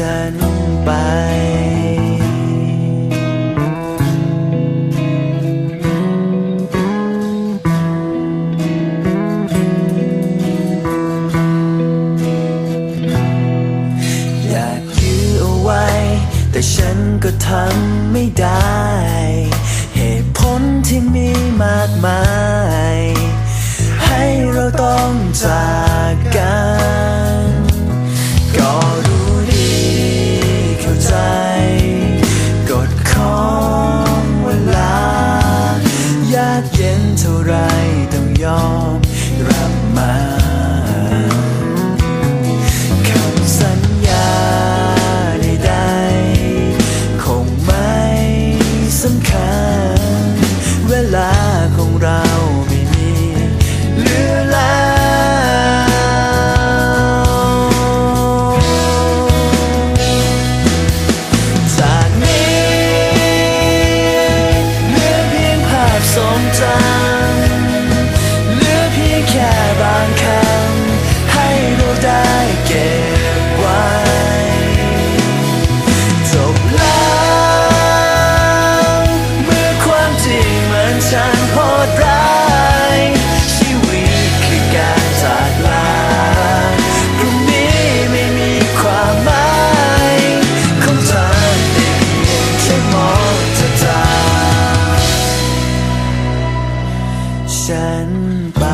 ฉันไปแต่ฉันก็ทำไม่ได้ เหตุผลที่มีมากมาย ไป